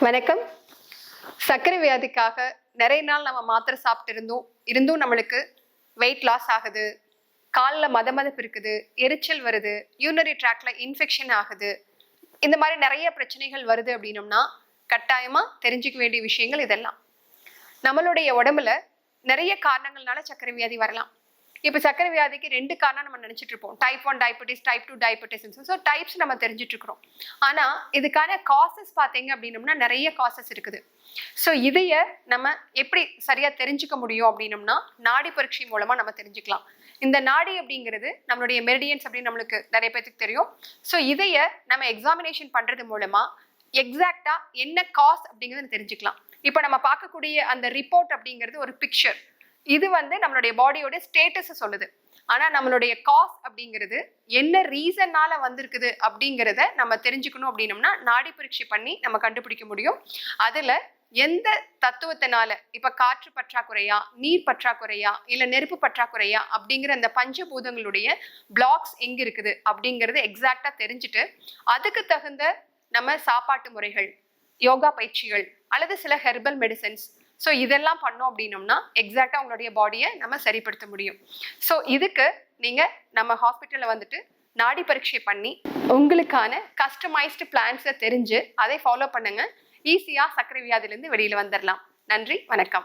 வணக்கம். சர்க்கரை வியாதிக்காக நிறைய நாள் நம்ம மாத்திரை சாப்பிட்டு இருந்தோம் இருந்தும் நம்மளுக்கு வெயிட் லாஸ் ஆகுது. காலில் மத மதப்பு இருக்குது. எரிச்சல் வருது. யூனரி ட்ராக்ல இன்ஃபெக்ஷன் ஆகுது. இந்த மாதிரி நிறைய பிரச்சனைகள் வருது அப்படின்னம்னா கட்டாயமாக தெரிஞ்சுக்க வேண்டிய விஷயங்கள் இதெல்லாம். நம்மளுடைய உடம்புல நிறைய காரணங்கள்னால சர்க்கரை வியாதி வரலாம். இப்போ சக்கரை வியாதிக்கு ரெண்டு காரணம் நம்ம நினச்சிட்டு இருப்போம். Type one diabetes type two diabetes so types நம்ம தெரிஞ்சுட்டு இருக்கிறோம். ஆனால் இதுக்கான காசஸ் பார்த்தீங்க அப்படின்னம்னா நிறைய காசஸ் இருக்குது. ஸோ இதைய நம்ம எப்படி சரியாக தெரிஞ்சுக்க முடியும் அப்படின்னம்னா நாடி பரீட்சை மூலமாக நம்ம தெரிஞ்சுக்கலாம். இந்த நாடி அப்படிங்கிறது நம்மளுடைய மெரிடியன்ஸ் அப்படின்னு நம்மளுக்கு நிறைய பேத்துக்கு தெரியும். ஸோ இதைய நம்ம எக்ஸாமினேஷன் பண்ணுறது மூலமாக எக்ஸாக்டாக என்ன காஸ் அப்படிங்கிறத தெரிஞ்சுக்கலாம். இப்போ நம்ம பார்க்கக்கூடிய அந்த ரிப்போர்ட் அப்படிங்கிறது ஒரு பிக்சர் இது வந்து நம்மளுடைய பாடியோட ஸ்டேட்டஸை சொல்லுது. ஆனா நம்மளுடைய காஸ் அப்படிங்கிறது என்ன ரீசன்னால வந்திருக்குது அப்படிங்கிறத நம்ம தெரிஞ்சுக்கணும் அப்படின்னம்னா நாடி பரீட்சை பண்ணி நம்ம கண்டுபிடிக்க முடியும். அதுல எந்த தத்துவத்தினால? இப்ப காற்று பற்றாக்குறையா நீர் பற்றாக்குறையா இல்ல நெருப்பு பற்றாக்குறையா அப்படிங்கிற அந்த பஞ்சபூதங்களுடைய பிளாக்ஸ் எங்க இருக்குது அப்படிங்கறது எக்ஸாக்டா தெரிஞ்சுட்டு அதுக்கு தகுந்த நம்ம சாப்பாட்டு முறைகள் யோகா பயிற்சிகள் அல்லது சில ஹெர்பல் மெடிசன்ஸ் ஸோ இதெல்லாம் பண்ணோம் அப்படின்னம்னா எக்ஸாக்டாக உங்களுடைய பாடியை நம்ம சரிப்படுத்த முடியும். ஸோ இதுக்கு நீங்கள் நம்ம ஹாஸ்பிட்டலில் வந்துட்டு நாடி பரீட்சை பண்ணி உங்களுக்கான கஸ்டமைஸ்டு பிளான்ஸை தெரிஞ்சு அதை ஃபாலோ பண்ணுங்கள் ஈஸியாக சர்க்கரை வியாதிலேருந்து வெளியில் வந்துடலாம் நன்றி வணக்கம்.